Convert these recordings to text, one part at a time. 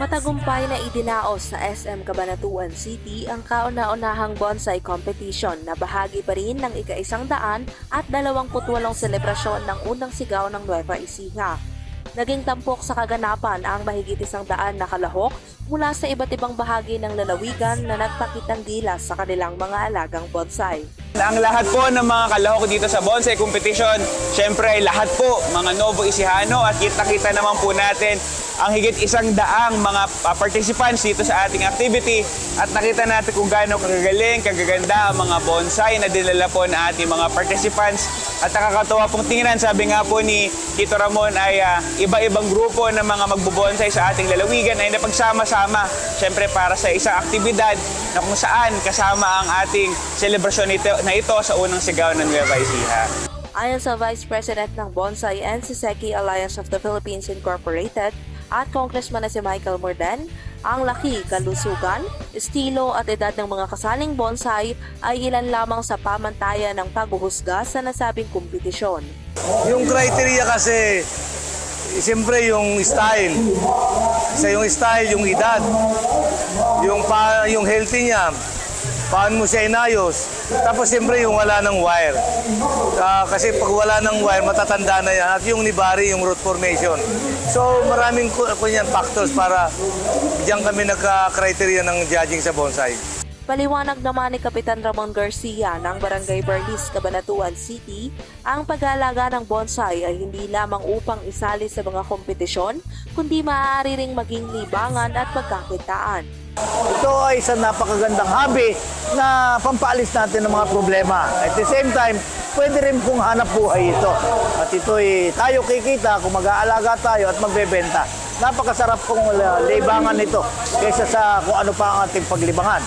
Matagumpay na idinaos sa SM Cabanatuan City ang kauna-unahang bonsai competition na bahagi pa rin ng ika-isang daan at dalawamputwalong selebrasyon ng unang sigaw ng Nueva Ecija. Naging tampok sa kaganapan ang mahigit isang daan na kalahok mula sa iba't ibang bahagi ng lalawigan na nagpakitang gilas sa kanilang mga alagang bonsai. Ang lahat po ng mga kalahok dito sa bonsai competition, syempre ay lahat po mga Novo Ecijano at kita-kita naman po natin ang higit isang daang mga uh, participants dito sa ating activity. At nakita natin kung gaano kagagaling, kagaganda ang mga bonsai na dinala po ng ating mga participants. At nakakatawa pong tingnan, sabi nga po ni Tito Ramon ay ah, iba-ibang grupo ng mga magbubonsai sa ating lalawigan ay napagsama-sama. Syempre para sa isang aktibidad na kung saan kasama ang ating selebrasyon nito, na ito sa unang sigaw ng Nueva Ecija. Ayon sa Vice President ng Bonsai and Siseki Alliance of the Philippines Incorporated at Congressman na si Michael Morden, ang laki, kalusugan, estilo at edad ng mga kasaling bonsai ay ilan lamang sa pamantayan ng paghuhusga sa nasabing kompetisyon. Yung criteria kasi, siyempre yung style. Isa yung style, yung edad, yung, pa, yung healthy niya, paano mo siya inayos. Tapos siyempre yung wala ng wire. Ah, kasi pag wala ng wire, matatanda na yan. At yung nibari, yung root formation. So maraming ku- kunyan factors para diyan kami nagka-criteria ng judging sa bonsai. Paliwanag naman ni Kapitan Ramon Garcia ng Barangay Barlis, Cabanatuan City, ang pag-aalaga ng bonsai ay hindi lamang upang isali sa mga kompetisyon, kundi maaari ring maging libangan at pagkakitaan. Ito ay isang napakagandang hobby na pampaalis natin ng mga problema. At the same time, pwede rin pong hanap buhay ito. At ito ay tayo kikita kung mag-aalaga tayo at magbebenta. Napakasarap pong uh, libangan nito kaysa sa kung ano pa ang ating paglibangan.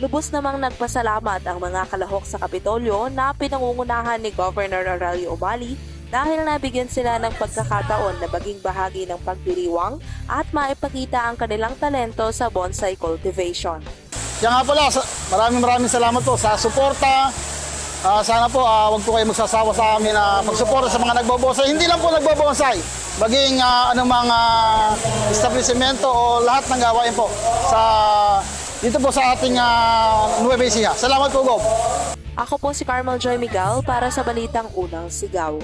Lubos namang nagpasalamat ang mga kalahok sa Kapitolyo na pinangungunahan ni Governor Aurelio Umali dahil nabigyan sila ng pagkakataon na maging bahagi ng pagdiriwang at maipakita ang kanilang talento sa bonsai cultivation. Kaya nga pala, maraming maraming salamat po sa suporta. Ah, sana po ah, wag po kayo magsasawa sa amin na pagsuporta sa mga nagbobonsai. Hindi lang po nagbobonsai, maging ah, anong mga establishmento o lahat ng gawain po sa dito po sa ating uh, Nueva Ecija. Salamat po, Gob. Ako po si Carmel Joy Miguel para sa Balitang Unang Sigaw.